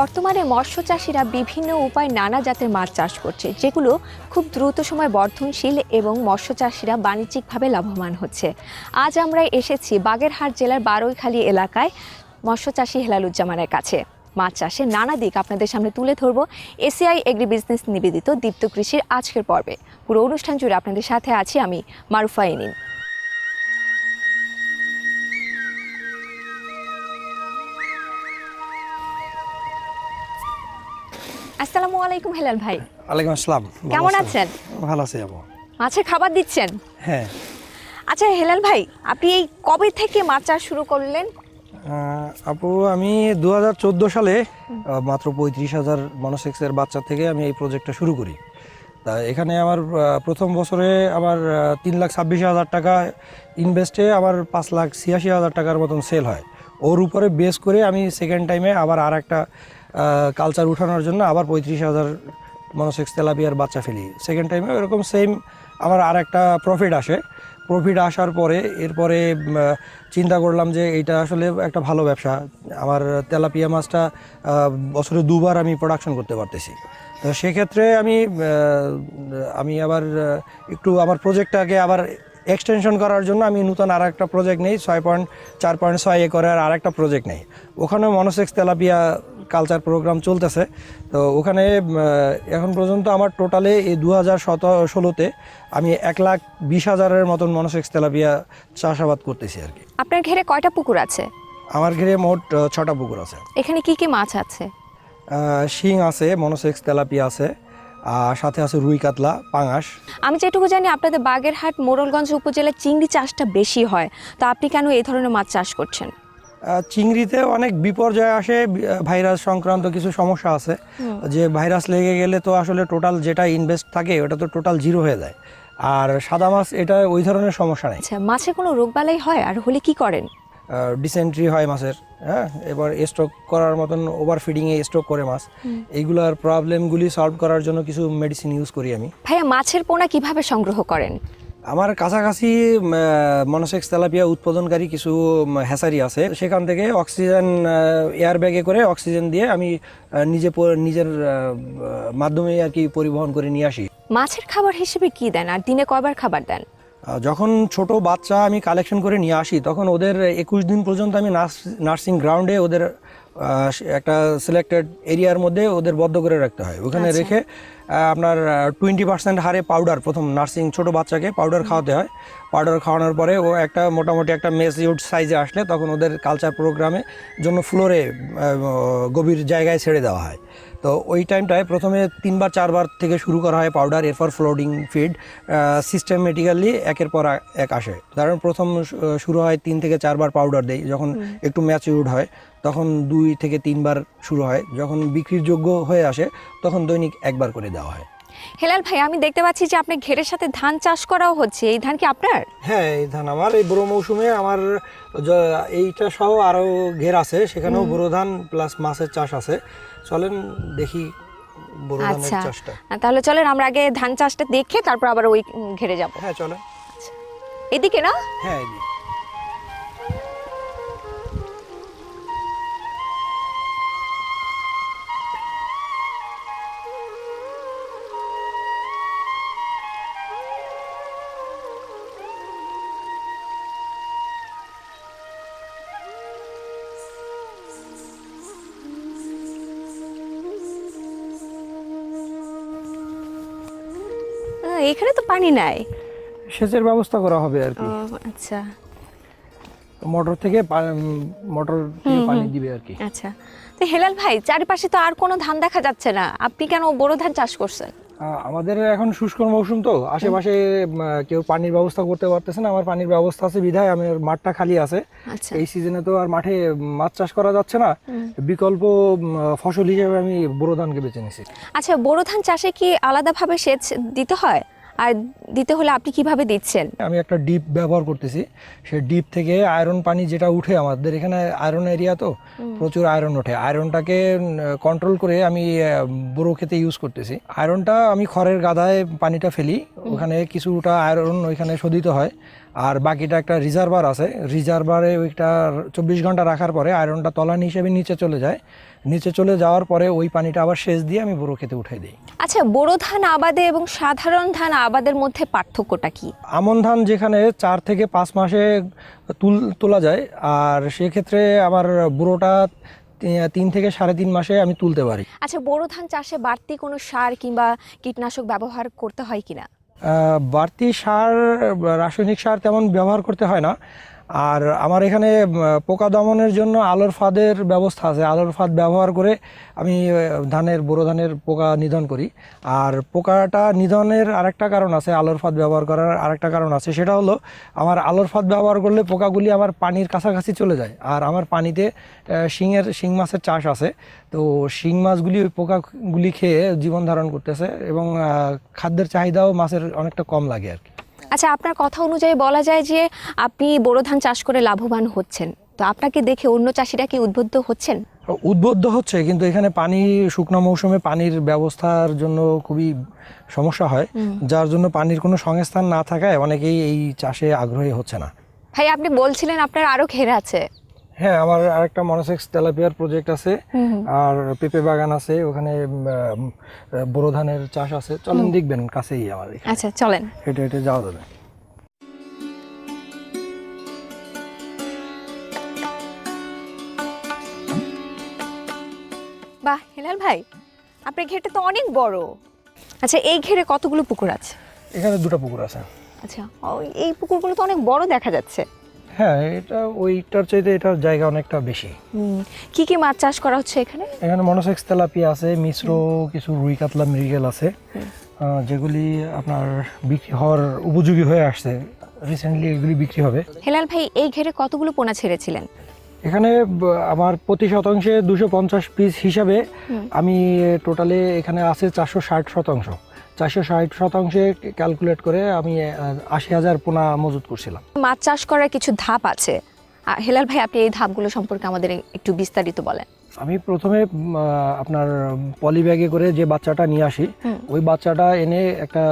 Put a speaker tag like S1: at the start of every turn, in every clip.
S1: বর্তমানে মৎস্য চাষিরা বিভিন্ন উপায় নানা জাতের মাছ চাষ করছে, যেগুলো খুব দ্রুত সময় বর্ধনশীল এবং মৎস্য চাষিরা বাণিজ্যিকভাবে লাভবান হচ্ছে। আজ আমরা এসেছি বাগেরহাট জেলার বারৈখালী এলাকায় মৎস্য চাষি হেলালুজ্জামানের কাছে। মাছ চাষের নানা দিক আপনাদের সামনে তুলে ধরবো। এসিআই এগ্রি বিজনেস নিবেদিত দীপ্ত কৃষির আজকের পর্বে। পুরো অনুষ্ঠান জুড়ে আপনাদের সাথে আছি আমি, মারুফা ইনিন আসসালামু আলাইকুম হেলাল ভাই।
S2: ওয়ালাইকুম আসসালাম।
S1: কেমন আছেন?
S2: ভালো আছি আপু।
S1: মাছের খাবার দিচ্ছেন?
S2: হ্যাঁ।
S1: আচ্ছা হেলাল ভাই আপনি এই কবে থেকে মাছ চাষ শুরু করলেন?
S2: আপু আমি দু হাজার চোদ্দ সালে মাত্র পঁয়ত্রিশ হাজার মনোসেক্সের বাচ্চা থেকে আমি এই প্রজেক্টটা শুরু করি। তা এখানে আমার প্রথম বছরে আমার তিন লাখ ছাব্বিশ হাজার টাকা ইনভেস্টে আমার পাঁচ লাখ ছিয়াশি হাজার টাকার মতন সেল হয়। ওর উপরে বেস করে আমি সেকেন্ড টাইমে আবার আর একটা কালচার উঠানোর জন্য আবার পঁয়ত্রিশ হাজার মনোসেক্স তেলাপিয়ার বাচ্চা ফেলি। সেকেন্ড টাইমে এরকম সেম আমার আর একটা প্রফিট আসে। প্রফিট আসার পরে, এরপরে চিন্তা করলাম যে এইটা আসলে একটা ভালো ব্যবসা। আমার তেলাপিয়া মাছটা বছরে দুবার আমি প্রোডাকশন করতে পারতেছি। তো সেক্ষেত্রে আমি আমি আবার একটু আমার প্রজেক্টটাকে আবার এক্সটেনশন করার জন্য আমি নতুন আর একটা প্রজেক্ট নেই, ছয় পয়েন্ট, চার পয়েন্ট ছয় একরের আর একটা প্রজেক্ট নেই। ওখানে মনোসেক্স তেলাপিয়া কালচার প্রোগ্রাম চলতেছে। তো ওখানে এখন পর্যন্ত আমার টোটালে এই দু হাজার ষোলোতে আমি এক লাখ বিশ হাজারের মতন মনোসেক্স তেলাপিয়া চাষাবাদ করতেছি আর কি।
S1: আপনার ঘেরে কয়টা পুকুর আছে?
S2: আমার ঘিরে মোট ছটা পুকুর আছে।
S1: এখানে কি কি মাছ আছে?
S2: শিং আছে মনোসেক্স তেলাপিয়া আছে আর সাথে আছে রুই কাতলা পাঙাশ।
S1: আমি যেটুকু জানি আপনাদের বাগেরহাট মোড়লগঞ্জ উপজেলায় চিংড়ি চাষটা বেশি হয়। তো আপনি কেন এই ধরনের মাছ চাষ করছেন?
S2: চিংড়িতে অনেক বিপর্যয় আসে ভাইরাস সংক্রান্ত কিছু সমস্যা আছে। যে ভাইরাস লেগে গেলে তো আসলে টোটাল যেটা ইনভেস্ট থাকে ওটা তো টোটাল জিরো হয়ে যায়। আর সাদা মাছ এটা ওই ধরনের সমস্যা নেই।
S1: আচ্ছা মাছের কোনো রোগবালাই হয়? আর হলে কি করেন?
S2: ডিসেন্ট্রি হয় মাছের হ্যাঁ? এবার স্টক করার মতন ওভার ফিডিংয়ে স্টক করে মাছ। এইগুলোর প্রবলেমগুলি সলভ করার জন্য কিছু মেডিসিন ইউজ করি আমি।
S1: ভাইয়া মাছের পোনা কীভাবে সংগ্রহ করেন?
S2: আমার কাছাকাছি মনোসেক্স তেলাপিয়া উৎপাদনকারী কিছু হ্যাচারি আছে। সেখান থেকে অক্সিজেন এয়ার ব্যাগে করে অক্সিজেন দিয়ে আমি নিজে নিজের মাধ্যমে আর কি পরিবহন করে নিয়ে আসি।
S1: মাছের খাবার হিসেবে কি দেন? আর দিনে কয়বার খাবার দেন?
S2: যখন ছোট বাচ্চা আমি কালেকশন করে নিয়ে আসি তখন ওদের একুশ দিন পর্যন্ত আমি নার্সিং গ্রাউন্ডে ওদের একটা সিলেক্টেড এরিয়ার মধ্যে ওদের বদ্ধ করে রাখতে হয়। ওখানে
S1: আচ্ছা।
S2: রেখে আপনার টোয়েন্টি পার্সেন্ট হারে পাউডার প্রথম নার্সিং ছোট বাচ্চাকে পাউডার খাওয়াতে হয়। পাউডার খাওয়ানোর পরে ও একটা মোটামুটি একটা মেসিউড সাইজে আসলে তখন ওদের কালচার প্রোগ্রামে জন্য ফ্লোরে গভীর জায়গায় ছেড়ে দেওয়া হয়। তো ওই টাইমটায় প্রথমে তিনবার চারবার থেকে শুরু করা হয় পাউডার এরপর ফ্লোডিং ফিড সিস্টেমেটিক্যালি একের পর এক আসে। কারণ প্রথম শুরু হয় তিন থেকে চারবার পাউডার দেয় যখন একটু ম্যাচিউড হয় তখন দুই থেকে তিনবার শুরু হয়। যখন বিক্রির যোগ্য হয়ে আসে তখন দৈনিক একবার করে দেওয়া হয়।
S1: হেলাল ভাই আমি দেখতে পাচ্ছি যে আপনার ঘেরের সাথে ধান চাষ করাও হচ্ছে। এই ধান কি আপনার?
S2: হ্যাঁ এই ধান আমার। এই বড় মৌসুমে আমার এইটা সহ আরও ঘের আছে। সেখানেও বড় ধান প্লাস মাছের চাষ আছে। চলেন দেখি বড় ধানের
S1: আচ্ছা।
S2: চাষটা।
S1: তাহলে চলেন আমরা আগে ধান চাষটা দেখে তারপর আবার ওই ঘেরে যাব।
S2: হ্যাঁ চলে
S1: এদিকে না?
S2: হ্যাঁ এই
S1: পানি নাই?
S2: সেচের ব্যবস্থা করা হবে আর কি।
S1: ও আচ্ছা।
S2: মোটর থেকে মোটর পানি দিবে আর কি।
S1: আচ্ছা। তো হেলাল ভাই চারিপাশে তো আর কোনো ধান দেখা যাচ্ছে না। আপনি কেন বোরো ধান চাষ করছেন?
S2: আমাদের এখন শুষ্ক মৌসুম তো। আশেপাশে কেউ পানির ব্যবস্থা করতে পারতেছে না। আমার পানির ব্যবস্থা আছে বিধায় আমার মাঠটা খালি আছে।
S1: আচ্ছা।
S2: এই সিজনে তো আর মাঠে মাছ চাষ করা যাচ্ছে না। বিকল্প ফসল হিসেবে আমি বোরো ধানকে বেছে নিছি।
S1: আচ্ছা বোরো ধান চাষে কি আলাদাভাবে সেচ দিতে হয়? আর দিতে হলে আপনি কীভাবে দিচ্ছেন?
S2: আমি একটা ডিপ ব্যবহার করতেছি। সেই ডিপ থেকে আয়রন পানি যেটা উঠে আমাদের এখানে আয়রন এরিয়া তো প্রচুর আয়রন ওঠে। আয়রনটাকে কন্ট্রোল করে আমি বোরো খেতে ইউজ করতেছি। আয়রনটা আমি খড়ের গাদায় পানিটা ফেলি। ওখানে কিছুটা আয়রন ওইখানে শোধিত হয়। আর বাকিটা একটা রিজার্ভার আছে। রিজার্ভারে ওইটা চব্বিশ ঘণ্টা রাখার পরে আয়রনটা তলানি হিসেবে নিচে চলে যায়। নিচে চলে যাওয়ার পরে ওই পানিটা আবার সেচ দিয়ে আমি বোরো খেতে উঠাই দিই।
S1: আচ্ছা বোরো ধান আবাদে এবং সাধারণ ধান আবাদের মধ্যে পার্থক্যটা কি?
S2: আমন ধান যেখানে চার থেকে পাঁচ মাসে তুল তোলা যায় আর সেক্ষেত্রে আমার বুড়োটা তিন থেকে সাড়ে তিন মাসে আমি তুলতে পারি।
S1: আচ্ছা বোরো ধান চাষে বাড়তি কোনো সার কিংবা কীটনাশক ব্যবহার করতে হয় কিনা?
S2: বাড়তি সার রাসায়নিক সার তেমন ব্যবহার করতে হয় না। আর আমার এখানে পোকা দমনের জন্য আলোর ফাঁদের ব্যবস্থা আছে। আলোর ফাঁদ ব্যবহার করে আমি ধানের, বোরো ধানের পোকা নিধন করি। আর পোকাটা নিধনের আরেকটা কারণ আছে, আলোর ফাঁদ ব্যবহার করার আরেকটা কারণ আছে। সেটা হলো, আমার আলোর ফাঁদ ব্যবহার করলে পোকাগুলি আমার পানির কাছাকাছি চলে যায়। আর আমার পানিতে শিঙের, শিং মাছের চাষ আছে। তো শিং মাছগুলি ওই পোকাগুলি খেয়ে জীবন ধারণ করতেছে এবং খাদ্যের চাহিদাও মাছের অনেকটা কম লাগে আর কি।
S1: আচ্ছা আপনার কথা অনুযায়ী বলা যায় যে আপনি বোরো ধান চাষ করে লাভবান হচ্ছেন। তো আপনাকে দেখে অন্য চাষিরা কি উদ্বুদ্ধ হচ্ছেন?
S2: উদ্বুদ্ধ হচ্ছে কিন্তু এখানে পানি শুকনো মৌসুমে পানির ব্যবস্থার জন্য খুবই সমস্যা হয়। যার জন্য পানির কোনো সংস্থান না থাকায় অনেকেই এই চাষে আগ্রহী হচ্ছে না।
S1: ভাই আপনি বলছিলেন আপনার আরও ঘেরা আছে।
S2: হ্যাঁ আমার আরেকটা মনোসেক্স তেলাপিয়ার প্রজেক্ট আছে। আর পেঁপে বাগান আছে ওখানে বোরো ধানের চাষ আছে। চলেন দেখবেন কাছেই আমার
S1: আচ্ছা চলেন।
S2: হেঁটে হেঁটে যাওয়া যাবে।
S1: বাহ হেলাল ভাই আপনার ঘেরটা তো অনেক বড়। আচ্ছা এই ঘেরে কতগুলো পুকুর আছে?
S2: এখানে দুটো পুকুর আছে।
S1: আচ্ছা এই পুকুরগুলো তো অনেক বড় দেখা যাচ্ছে।
S2: হ্যাঁ এটা ওইটার চাইতে এটার জায়গা অনেকটা বেশি।
S1: কি কি মাছ চাষ করা হচ্ছে এখানে?
S2: এখানে মনোসেক্স তেলাপিয়া আছে মিশ্র কিছু রুই কাতলা মৃগেল আছে যেগুলি আপনার বিক্রি হওয়ার উপযোগী হয়ে আসছে। রিসেন্টলি এগুলি বিক্রি হবে।
S1: হেলাল ভাই এই ঘেরে কতগুলো পোনা ছেড়েছিলেন?
S2: এখানে আমার প্রতি শতাংশে দুশো পঞ্চাশ পিস হিসাবে আমি টোটালে এখানে আছে চারশো ষাট শতাংশ। চারশো ষাট শতাংশে ক্যালকুলেট করে আমি আশি হাজার পোনা মজুত করছিলাম।
S1: মাছ চাষ করার কিছু ধাপ আছে। হেলাল ভাই আপনি এই ধাপগুলো সম্পর্কে আমাদের একটু বিস্তারিত বলেন।
S2: আমি প্রথমে আপনার পলি ব্যাগে করে যে বাচ্চাটা নিয়ে আসি ওই বাচ্চাটা এনে একটা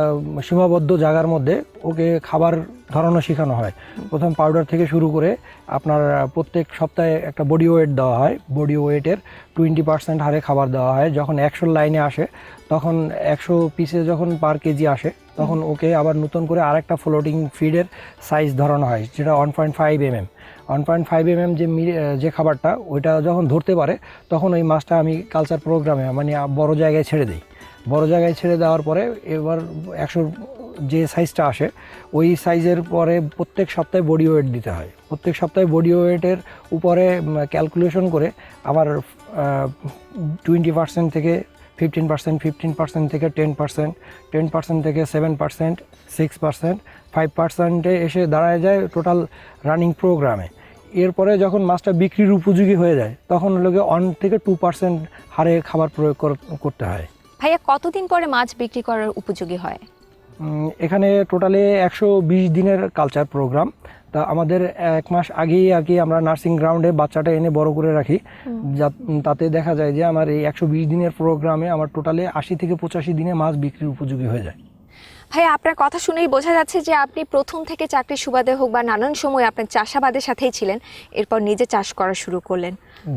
S2: সীমাবদ্ধ জায়গার মধ্যে ওকে খাবার ধরানো শেখানো হয়। প্রথম পাউডার থেকে শুরু করে আপনার প্রত্যেক সপ্তাহে একটা বডি ওয়েট দেওয়া হয়। বডি ওয়েটের টোয়েন্টি পার্সেন্ট হারে খাবার দেওয়া হয়। যখন একশো লাইনে আসে তখন একশো পিসে যখন পার কেজি আসে তখন ওকে আবার নতুন করে আরেকটা ফ্লোটিং ফিডের সাইজ ধরানো হয় যেটা one point five mm one point five mm যে মি- যে খাবারটা ওইটা যখন ধরতে পারে তখন ওই মাছটা আমি কালচার প্রোগ্রামে মানে বড় জায়গায় ছেড়ে দিই। বড় জায়গায় ছেড়ে দেওয়ার পরে এবার একশো যে সাইজটা আসে ওই সাইজের পরে প্রত্যেক সপ্তাহে বডি ওয়েট দিতে হয়। প্রত্যেক সপ্তাহে বডি ওয়েটের উপরে ক্যালকুলেশন করে আবার টোয়েন্টি পার্সেন্ট থেকে ফিফটিন পার্সেন্ট ফিফটিন পার্সেন্ট থেকে টেন পার্সেন্ট টেন পার্সেন্ট থেকে seven percent six percent five পার্সেন্টে এসে দাঁড়ায় যায় টোটাল রানিং প্রোগ্রামে এরপরে যখন মাছটা বিক্রির উপযোগী হয়ে যায় তখন লোকে ওয়ান থেকে টু পার্সেন্ট হারে খাবার প্রয়োগ কর- করতে হয়।
S1: ভাইয়া কতদিন পরে মাছ বিক্রি করার উপযোগী হয়?
S2: এখানে টোটালে একশো বিশ দিনের কালচার প্রোগ্রাম তা আমাদের এক মাস আগেই আর কি আমরা নার্সিং গ্রাউন্ডে বাচ্চাটা এনে বড় করে রাখি। তাতে দেখা যায় যে আমার এই একশো বিশ দিনের প্রোগ্রামে আমার টোটালে আশি থেকে পঁচাশি দিনে মাছ বিক্রির উপযোগী হয়ে যায়।
S1: ভাইয়া আপনার কথা শুনেই বোঝা যাচ্ছে যে আপনি প্রথম থেকে চাকরির সুবাদে হোক বা নানান সময় আপনার চাষাবাদের সাথেই ছিলেন এরপর নিজে চাষ করা শুরু করলেন।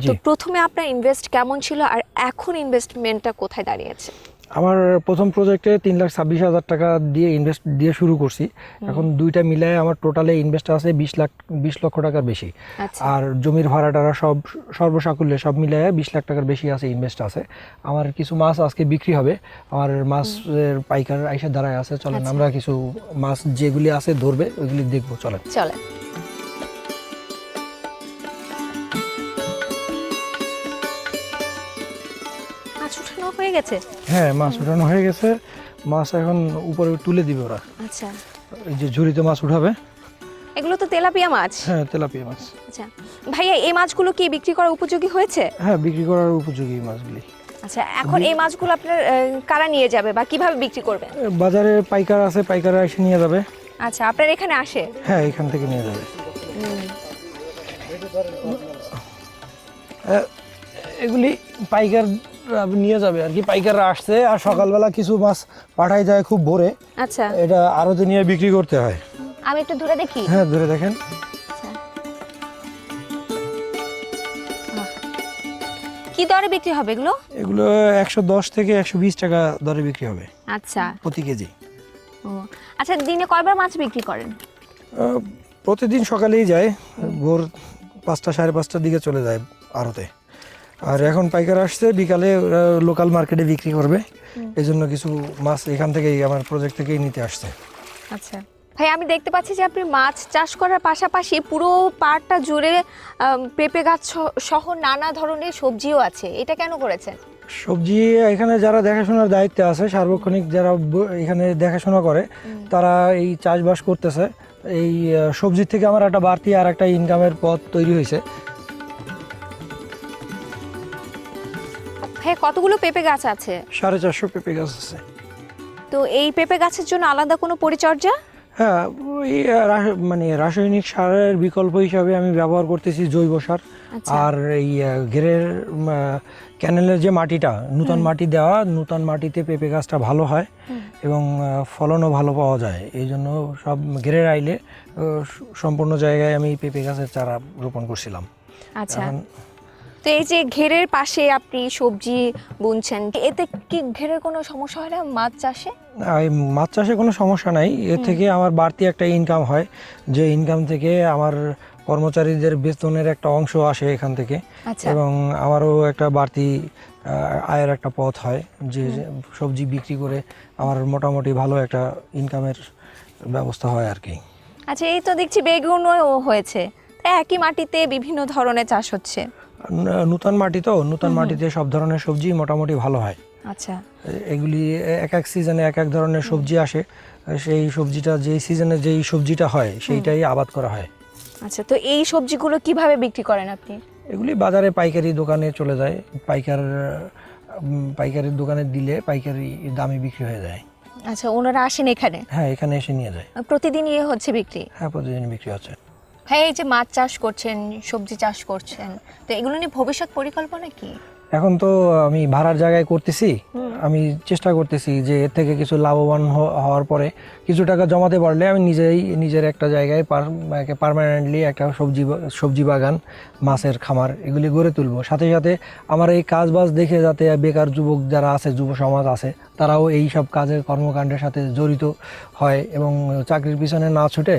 S1: তো প্রথমে আপনার ইনভেস্ট কেমন ছিল আর এখন ইনভেস্টমেন্টটা কোথায় দাঁড়িয়েছে
S2: আমার প্রথম প্রজেক্টে তিন লাখ ছাব্বিশ হাজার টাকা দিয়ে ইনভেস্ট দিয়ে শুরু করছি। এখন দুইটা মিলায় আমার টোটালে ইনভেস্ট আছে বিশ লাখ বিশ লক্ষ টাকার বেশি।
S1: আচ্ছা।
S2: আর জমির ভাড়া টাড়া সব সর্বসাকুল্যে সব মিলিয়ে বিশ লাখ টাকার বেশি আছে ইনভেস্ট আছে। আমার কিছু মাছ আজকে বিক্রি হবে। আমার মাছের পাইকার আইসা দাঁড়ায় আছে। চলেন
S1: আচ্ছা।
S2: আমরা কিছু মাছ যেগুলি আছে ধরবে ওইগুলি দেখব। চলেন।
S1: চলেন। হয়ে গেছে?
S2: হ্যাঁ মাছ উঠানো হয়ে গেছে। মাছ এখন উপরে তুলে দিবে ওরা।
S1: আচ্ছা।
S2: এই যে ঝুড়িতে মাছ উঠাবে।
S1: এগুলো তো তেলাপিয়া মাছ?
S2: হ্যাঁ তেলাপিয়া মাছ।
S1: আচ্ছা। ভাইয়া এই মাছগুলো কি বিক্রি করার উপযোগী হয়েছে?
S2: হ্যাঁ বিক্রি করার উপযোগী মাছগুলি।
S1: আচ্ছা এখন এই মাছগুলো আপনার কারা নিয়ে যাবে বা কীভাবে বিক্রি করবেন
S2: এ, বাজারে পাইকার আছে পাইকাররা এসে নিয়ে যাবে।
S1: আচ্ছা আপনার এখানে আসে?
S2: হ্যাঁ এখান থেকে নিয়ে যাবে। এগুলি পাইকার নিয়ে যাবে আর কি। পাইকাররা আসছে আর সকালবেলা কিছু মাছ পাঠাই যায় খুব ভোরে।
S1: আচ্ছা।
S2: এটা আরতে নিয়ে বিক্রি করতে হয়।
S1: আমি একটু ধরে দেখি?
S2: হ্যাঁ ধরে দেখেন।
S1: আচ্ছা। কি দরে বিক্রি হবে এগুলো?
S2: এগুলো একশো দশ থেকে একশো বিশ টাকা দরে বিক্রি হবে।
S1: আচ্ছা।
S2: প্রতি কেজি।
S1: ও আচ্ছা দিনে কয়বার মাছ বিক্রি করেন?
S2: প্রতিদিন সকালেই যায়। ভোর পাঁচটা সাড়ে পাঁচটার দিকে চলে যায় আড়তে আর এখন পাইকার আসছে বিকালে লোকাল মার্কেটে বিক্রি করবে। এই জন্য কিছু মাছ এখান থেকেই আমার প্রজেক্ট থেকেই নিতে আসছে।
S1: আচ্ছা। ভাই আমি দেখতে পাচ্ছি যে আপনি মাছ চাষ করার পাশাপাশি পুরো পাড়টা জুড়ে পেঁপে গাছ সহ নানা ধরনের সবজিও আছে। এটা কেন করেছেন?
S2: সবজি এখানে যারা দেখাশোনার দায়িত্বে আছে সার্বক্ষণিক যারা এখানে দেখাশোনা করে তারা এই চাষবাস করতেছে। এই সবজির থেকে আমার একটা বাড়তি আর একটা ইনকামের পথ তৈরি হয়েছে।
S1: হ্যাঁ কতগুলো পেঁপে গাছ আছে?
S2: সাড়ে চারশো পেঁপে গাছ আছে।
S1: তো এই পেঁপে গাছের জন্য আলাদা কোনো পরিচর্যা?
S2: হ্যাঁ ওই মানে রাসায়নিক সারের বিকল্প হিসাবে আমি ব্যবহার করতেছি জৈব সার।
S1: আচ্ছা।
S2: আর এই ঘেরের ক্যানেলের যে মাটিটা নূতন মাটি দেওয়া নূতন মাটিতে পেঁপে গাছটা ভালো হয় এবং ফলনও ভালো পাওয়া যায়। এই জন্য সব ঘেরের আইলে সম্পূর্ণ জায়গায় আমি পেঁপে গাছের চারা রোপণ করছিলাম।
S1: আচ্ছা। তো এই যে ঘেরের পাশে আপনি সবজি বুনছেন এতে কি ঘেরের কোনো সমস্যা হয় না? মাছ চাষে?
S2: মাছ চাষে কোনো সমস্যা নাই। এর থেকে আমার বাড়তি একটা ইনকাম হয় যে ইনকাম থেকে আমার কর্মচারীদের বেতনের একটা অংশ আসে এখান থেকে
S1: আচ্ছা।
S2: এবং আমারও একটা বাড়তি আয়ের একটা পথ হয় যে সবজি বিক্রি করে আমার মোটামুটি ভালো একটা ইনকামের ব্যবস্থা হয় আর কি।
S1: আচ্ছা এই তো দেখছি বেগুনও হয়েছে। একই মাটিতে বিভিন্ন ধরনের চাষ হচ্ছে।
S2: নূতন মাটি তো নূতন মাটিতে সব ধরনের সবজি মোটামুটি ভালো হয়।
S1: আচ্ছা।
S2: এগুলি এক এক সিজনে এক এক ধরনের সবজি আসে। সেই সবজিটা যেই সিজনে যেই সবজিটা হয় সেইটাই আবাদ করা হয়।
S1: আচ্ছা তো এই সবজিগুলো কীভাবে বিক্রি করেন আপনি?
S2: এগুলি বাজারে পাইকারি দোকানে চলে যায়। পাইকার পাইকারির দোকানে দিলে পাইকারি দামে বিক্রি হয়ে যায়।
S1: আচ্ছা ওনারা আসেন এখানে?
S2: হ্যাঁ এখানে এসে নিয়ে যায়।
S1: প্রতিদিন ইয়ে হচ্ছে বিক্রি?
S2: হ্যাঁ প্রতিদিন বিক্রি হচ্ছে।
S1: ভাই এই যে মাছ চাষ করছেন সবজি চাষ করছেন তো এগুলো নিয়ে ভবিষ্যৎ পরিকল্পনা কি?
S2: এখন তো আমি ভাড়ার জায়গায় করতেছি। আমি চেষ্টা করতেছি যে এর থেকে কিছু লাভবান হওয়ার পরে কিছু টাকা জমাতে পারলে আমি নিজেই, নিজের একটা জায়গায় পারমানেন্টলি একটা সবজি সবজি বাগান, মাছের খামার এগুলি গড়ে তুলবো। সাথে সাথে আমার এই কাজ বাজ দেখে যাতে বেকার যুবক যারা আছে, যুব সমাজ আছে, তারাও এই সব কাজের কর্মকাণ্ডের সাথে জড়িত হয় এবং চাকরির পিছনে না ছুটে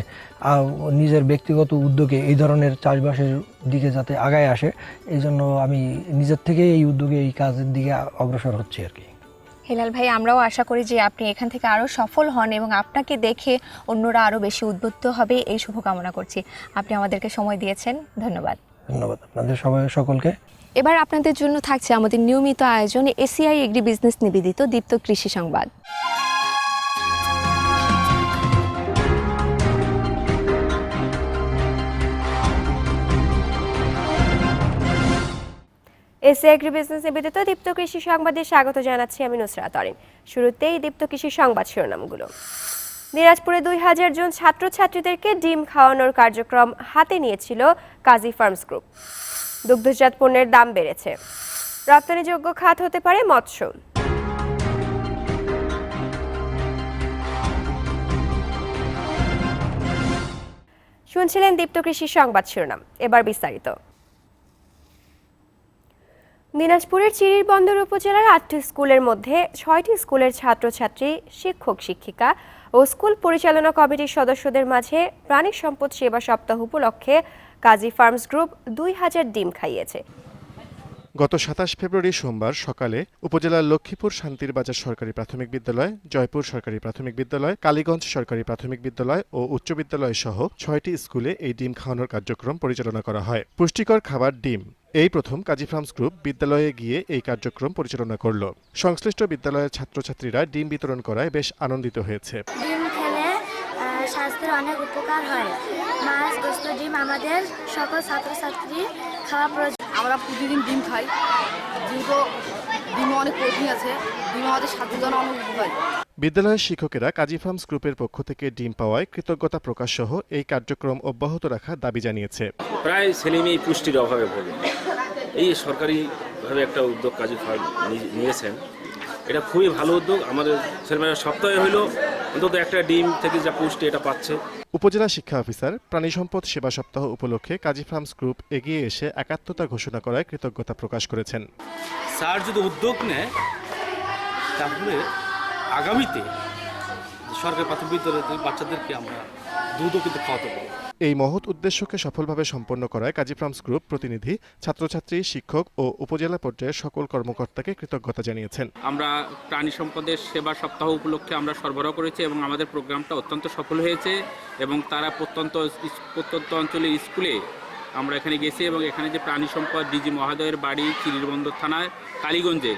S2: নিজের ব্যক্তিগত উদ্যোগে এই ধরনের চাষবাসের দিকে যাতে আগায় আসে, এই জন্য আমি নিজের থেকে এই উদ্যোগে এই কাজের দিকে অগ্রসর হচ্ছি আর কি।
S1: হেলাল ভাই আমরাও আশা করি যে আপনি এখান থেকে আরও সফল হন এবং আপনাকে দেখে অন্যরা আরও বেশি উদ্বুদ্ধ হবে। এই শুভকামনা করছি। আপনি আমাদেরকে সময় দিয়েছেন। ধন্যবাদ।
S2: ধন্যবাদ আপনাদের সবাই সকলকে।
S1: এবার আপনাদের জন্য থাকছে আমাদের নিয়মিত আয়োজন এসিআই এগ্রি বিজনেস নিবেদিত দীপ্ত কৃষি সংবাদ।
S3: এসি এগ্রি বিজনেস নিবেদিত দীপ্ত কৃষি সংবাদে স্বাগত জানাচ্ছি আমি নুসরাত অরিন শুরুতেই দীপ্ত কৃষি সংবাদ শিরোনামগুলো। দিনাজপুরে দুই হাজার জন ছাত্রছাত্রীদেরকে ডিম খাওয়ানোর কার্যক্রম হাতে নিয়েছিল কাজী ফার্মস গ্রুপ। দুগ্ধজাত পণ্যের দাম বেড়েছে। রপ্তানিযোগ্য খাত হতে পারে মৎস্য। শুনছিলেন দীপ্ত কৃষি সংবাদ শিরোনাম। এবার বিস্তারিত। দিনাজপুরের চিরির বন্দর উপজেলার আটটি স্কুলের মধ্যে ছয়টি স্কুলের ছাত্রছাত্রী, শিক্ষক, শিক্ষিকা ও স্কুল পরিচালনা কমিটির সদস্যদের মাঝে প্রাণী সম্পদ সেবা সপ্তাহ উপলক্ষে কাজী ফার্মস গ্রুপ দুই হাজার ডিম খাইয়েছে।
S4: গত সাতাশ ফেব্রুয়ারি সোমবার সকালে উপজেলার লক্ষ্মীপুর শান্তির বাজার সরকারি প্রাথমিক বিদ্যালয়, জয়পুর সরকারি প্রাথমিক বিদ্যালয়, কালীগঞ্জ সরকারি প্রাথমিক বিদ্যালয় ও উচ্চ বিদ্যালয় সহ ছয়টি স্কুলে এই ডিম খাওয়ানোর কার্যক্রম পরিচালনা করা হয়। পুষ্টিকর খাবার, ডিম। এই প্রথম কাজী ফার্মস গ্রুপ বিদ্যালয়ে গিয়ে এই কার্যক্রম পরিচালনা করল। সংশ্লিষ্ট বিদ্যালয়ের ছাত্রছাত্রীরা ডিম বিতরণ করায় বেশ আনন্দিত হয়েছে।
S5: ডিম খেলে স্বাস্থ্যের অনেক উপকার হয়। মাছ গোস্ত ডিম আমাদের সকল ছাত্রছাত্রী খাওয়া প্রয়োজন।
S6: আমরা প্রতিদিন ডিম খাই। যেহেতু ডিমে অনেক প্রোটিন আছে ডিম আমাদের স্বাস্থ্যের জন্য অনেক উপকারী।
S4: বিদ্যালয়ের শিক্ষকেরা কাজী ফার্মস গ্রুপের পক্ষ থেকে ডিম পাওয়ায় কৃতজ্ঞতা প্রকাশ সহ এই কার্যক্রম অব্যাহত রাখার দাবি জানিয়েছে।
S7: প্রায় ছেলেমেয়ে পুষ্টির অভাবে ভোগে। এই সরকারিভাবে একটা উদ্যোগ কাজী ফার্ম নিয়েছেন এটা খুবই ভালো উদ্যোগ। আমাদের ছেলেমেয়েরা সপ্তাহে হইলেও অন্তত একটা ডিম থেকে যা পুষ্টি এটা পাচ্ছে।
S4: উপজেলা শিক্ষা অফিসার প্রাণী সম্পদ সেবা সপ্তাহ উপলক্ষে কাজী ফার্মস গ্রুপ এগিয়ে এসে একাত্মতা ঘোষণা করায় কৃতজ্ঞতা প্রকাশ করেছেন।
S7: স্যার যদি উদ্যোগ নেয় তাহলে আগামীতে সরকারি প্রাথমিক বিদ্যালয়ের বাচ্চাদেরকে আমরা দুধও কিন্তু খাওয়াতে পারব
S4: এই মহৎ উদ্দেশ্যকে সফলভাবে সম্পন্ন করায় কাজী ফার্মস গ্রুপ প্রতিনিধি ছাত্রছাত্রী শিক্ষক ও উপজেলা পর্যায়ের সকল কর্মকর্তাকে কৃতজ্ঞতা জানিয়েছেন।
S8: আমরা প্রাণী সম্পদের সেবা সপ্তাহ উপলক্ষে আমরা সরবরাহ করেছি এবং আমাদের প্রোগ্রামটা অত্যন্ত সফল হয়েছে এবং তারা প্রত্যন্ত প্রত্যন্ত অঞ্চলের স্কুলে আমরা এখানে গেছি এবং এখানে যে প্রাণী সম্পদ ডিজি মহাদয়ের বাড়ি চিরিরবন্দর থানায় কালীগঞ্জে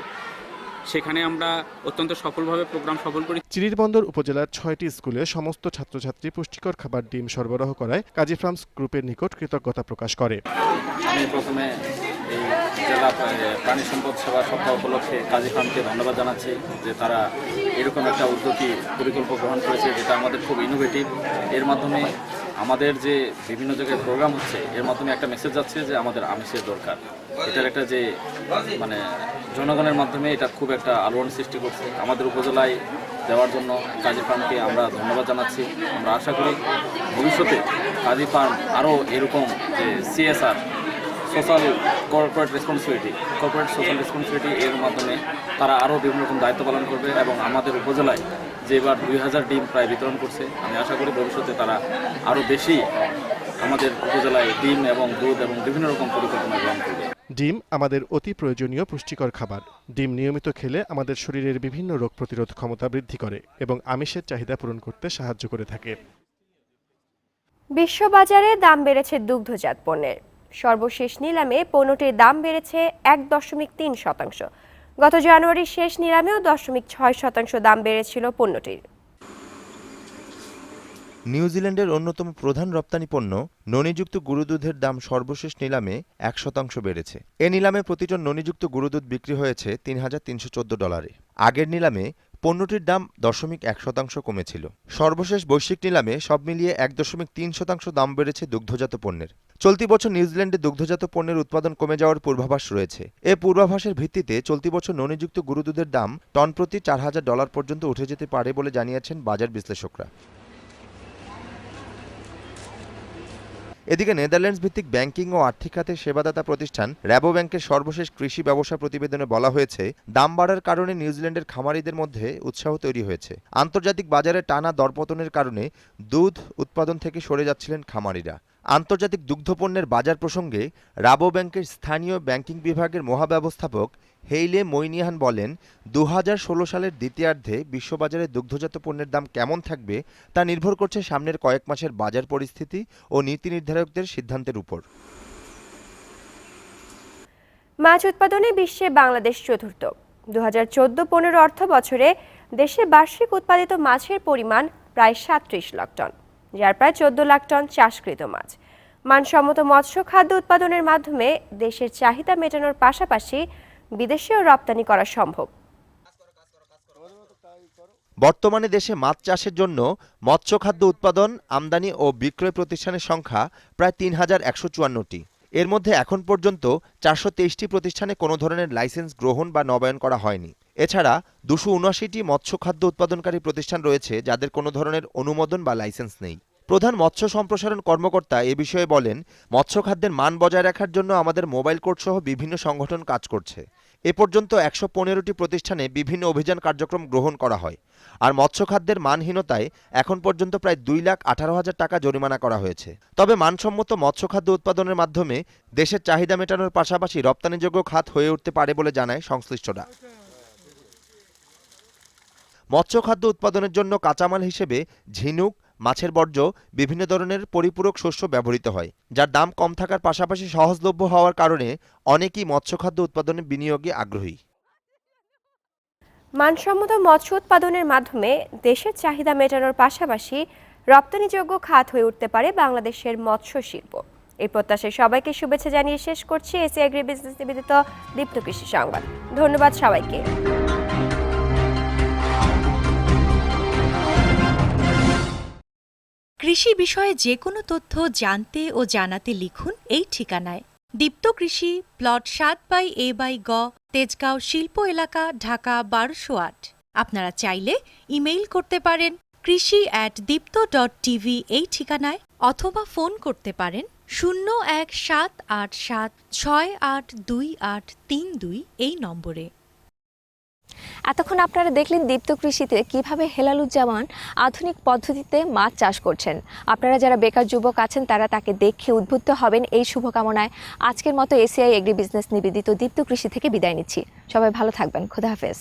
S8: সেখানে আমরা অত্যন্ত সফলভাবে প্রোগ্রাম সফল করি।
S4: চিরিরবন্দর উপজেলার ছয়টি স্কুলে সমস্ত ছাত্রছাত্রী পুষ্টিকর খাবার ডিম সরবরাহ করায় কাজী ফার্মস গ্রুপের নিকট কৃতজ্ঞতা প্রকাশ করে।
S9: আমি প্রথমে এই জেলা প্রাণী সম্পদ সেবা সপ্তাহ উপলক্ষে কাজী খানকে ধন্যবাদ জানাচ্ছি যে তারা এরকম একটা উদ্যোগী পরিকল্প গ্রহণ করেছে যেটা আমাদের খুব ইনোভেটিভ এর মাধ্যমে আমাদের যে বিভিন্ন জায়গায় প্রোগ্রাম হচ্ছে এর মাধ্যমে একটা মেসেজ যাচ্ছে যে আমাদের আমিষের দরকার। এটার একটা যে মানে জনগণের মাধ্যমে এটা খুব একটা আলোড়ন সৃষ্টি করছে। আমাদের উপজেলায় দেওয়ার জন্য কাজী ফার্মকে আমরা ধন্যবাদ জানাচ্ছি। আমরা আশা করি ভবিষ্যতে কাজী ফার্ম আরও এরকম যে CSR social corporate responsibility corporate social responsibility এর মাধ্যমে তারা আরও বিভিন্ন রকম দায়িত্ব পালন করবে এবং আমাদের উপজেলায় যে এবার দুই হাজার ডিম প্রায় বিতরণ করছে, আমি আশা করি ভবিষ্যতে তারা আরও বেশি আমাদের উপজেলায় ডিম এবং দুধ এবং বিভিন্ন রকম পরিকল্পনা গ্রহণ করবে।
S4: ডিম আমাদের অতি প্রয়োজনীয় পুষ্টিকর খাবার। ডিম নিয়মিত খেলে আমাদের শরীরের বিভিন্ন রোগ প্রতিরোধ ক্ষমতা বৃদ্ধি করে এবং আমিষের চাহিদা পূরণ করতে সাহায্য করে থাকে।
S3: বিশ্ববাজারে দাম বেড়েছে দুগ্ধজাত পণ্যের। সর্বশেষ নিলামে পণ্যটির দাম বেড়েছে এক দশমিক তিন শতাংশ। গত জানুয়ারির শেষ নিলামেও দশমিক ছয় শতাংশ দাম বেড়েছিল পণ্যটির।
S10: নিউজিল্যান্ডের অন্যতম প্রধান রপ্তানি পণ্য ননিযুক্ত গুরুদুধের দাম সর্বশেষ নিলামে এক শতাংশ বেড়েছে। এ নিলামে প্রতি টন ননিযুক্ত গুরুদুধ বিক্রি হয়েছে তিন হাজার তিনশো চোদ্দ ডলারে। আগের নিলামে পণ্যটির দাম দশমিক এক শতাংশ কমেছিল। সর্বশেষ বৈশ্বিক নিলামে সব মিলিয়ে এক দশমিক তিন শতাংশ দাম বেড়েছে দুগ্ধজাত পণ্যের। চলতি বছর নিউজিল্যান্ডে দুগ্ধজাত পণ্যের উৎপাদন কমে যাওয়ার পূর্বাভাস রয়েছে। এ পূর্বাভাসের ভিত্তিতে চলতি বছর ননিযুক্ত গুরুদুধের দাম টন প্রতি চার হাজার ডলার পর্যন্ত উঠে যেতে পারে বলে জানিয়েছেন বাজার বিশ্লেষকরা। এদিকে নেদারল্যান্ডস ভিত্তিক ব্যাংকিং ও আর্থিক খাতের সেবাদাতা প্রতিষ্ঠান র্যাবো ব্যাংকের সর্বশেষ কৃষি ব্যবসা প্রতিবেদনে বলা হয়েছে, দাম বাড়ার কারণে নিউজিল্যান্ডের খামারিদের মধ্যে উৎসাহ তৈরি হয়েছে। আন্তর্জাতিক বাজারে টানা দরপতনের কারণে দুধ উৎপাদন থেকে সরে যাচ্ছিলেন খামারিরা। আন্তর্জাতিক দুগ্ধপণ্যের বাজার প্রসঙ্গে রাবো ব্যাংকের স্থানীয় ব্যাংকিং বিভাগের মহাব্যবস্থাপক হেইলে মইনিয়ান বলেন দু হাজার ষোলো সালের দ্বিতীয়ার্ধে বিশ্ববাজারে দুগ্ধজাত পণ্যের দাম কেমন থাকবে তা নির্ভর করছে সামনের কয়েক মাসের বাজার পরিস্থিতি ও নীতি নির্ধারকদের সিদ্ধান্তের উপর।
S3: মাছ উৎপাদনে বিশ্বে বাংলাদেশ চতুর্থ। দু হাজার চোদ্দ পনেরো অর্থ বছরে দেশে বার্ষিক উৎপাদিত মাছের পরিমাণ প্রায় সাতত্রিশ লাখ টন, যার প্রায় চোদ্দ লাখ টন চাষকৃত মাছ। মানসম্মত মৎস্য খাদ্য উৎপাদনের মাধ্যমে দেশের চাহিদা মেটানোর পাশাপাশি বিদেশেও রপ্তানি করা সম্ভব।
S10: বর্তমানে দেশে মাছ চাষের জন্য মৎস্য খাদ্য উৎপাদন, আমদানি ও বিক্রয় প্রতিষ্ঠানের সংখ্যা প্রায় তিন হাজার একশো চুয়ান্নটি। এর মধ্যে এখন পর্যন্ত চারশো তেইশটি প্রতিষ্ঠানে কোনো ধরনের লাইসেন্স গ্রহণ বা নবায়ন করা হয়নি। এছাড়া দুশো উনআশিটি মৎস্য খাদ্য উৎপাদনকারী প্রতিষ্ঠান রয়েছে যাদের কোনো ধরনের অনুমোদন বা লাইসেন্স নেই। প্রধান মৎস্য সম্প্রসারণ কর্মকর্তা এ বিষয়ে বলেন মৎস্য খাদ্যের মান বজায় রাখার জন্য আমাদের মোবাইল কোর্ট সহ বিভিন্ন সংগঠন কাজ করছে। এ পর্যন্ত একশো পনেরোটি প্রতিষ্ঠানে বিভিন্ন অভিযান কার্যক্রম গ্রহণ করা হয়। আর মৎস্য খাদ্যের মানহীনতায় এখন পর্যন্ত প্রায় দুই লাখ আঠারো হাজার টাকা জরিমানা করা হয়েছে। তবে মানসম্মত মৎস্য খাদ্য উৎপাদনের মাধ্যমে দেশের চাহিদা মেটানোর পাশাপাশি রপ্তানিযোগ্য খাত হয়ে উঠতে পারে বলে জানায় সংশ্লিষ্টরা। মৎস্য খাদ্য উৎপাদনের জন্য কাঁচামাল হিসেবে ঝিনুক মাছের বর্জ্য বিভিন্ন ধরনের পরিপূরক শস্য ব্যবহৃত হয়, যার দাম কম থাকার পাশাপাশি সহজলভ্য হওয়ার কারণে অনেকেই মৎস্যখাদ্য উৎপাদনে বিনিয়োগে আগ্রহী।
S3: মানসম্মত মৎস্য উৎপাদনের মাধ্যমে দেশের চাহিদা মেটানোর পাশাপাশি রপ্তানিযোগ্য খাত হয়ে উঠতে পারে বাংলাদেশের মৎস্য শিল্প এই প্রত্যাশায় সবাইকে শুভেচ্ছা জানিয়ে শেষ করছি এসি এগ্রি বিজনেস নিবেদিত দীপ্ত কৃষি সংবাদ। ধন্যবাদ সবাইকে।
S11: কৃষি বিষয়ে যে কোনো তথ্য জানতে ও জানাতে লিখুন এই ঠিকানায়। দীপ্ত কৃষি, প্লট সাত বাই এ বাই গ, তেজগাঁও শিল্প এলাকা, ঢাকা বারোশো আট। আপনারা চাইলে ইমেইল করতে পারেন কৃষি অ্যাট দীপ্ত ডট টিভি এই ঠিকানায় অথবা ফোন করতে পারেন শূন্য এক সাত আট সাত ছয় আট দুই আট তিন দুই এই নম্বরে।
S1: এতক্ষণ আপনারা দেখলেন দীপ্ত কৃষিতে কীভাবে হেলালুজ্জামান আধুনিক পদ্ধতিতে মাছ চাষ করছেন। আপনারা যারা বেকার যুবক আছেন, তারা তাকে দেখে উদ্বুদ্ধ হবেন এই শুভকামনায়। আজকের মতো এসিআই এগ্রি বিজনেস নিবেদিত দীপ্ত কৃষি থেকে বিদায় নিচ্ছি। সবাই ভালো থাকবেন। খুদা হাফেজ।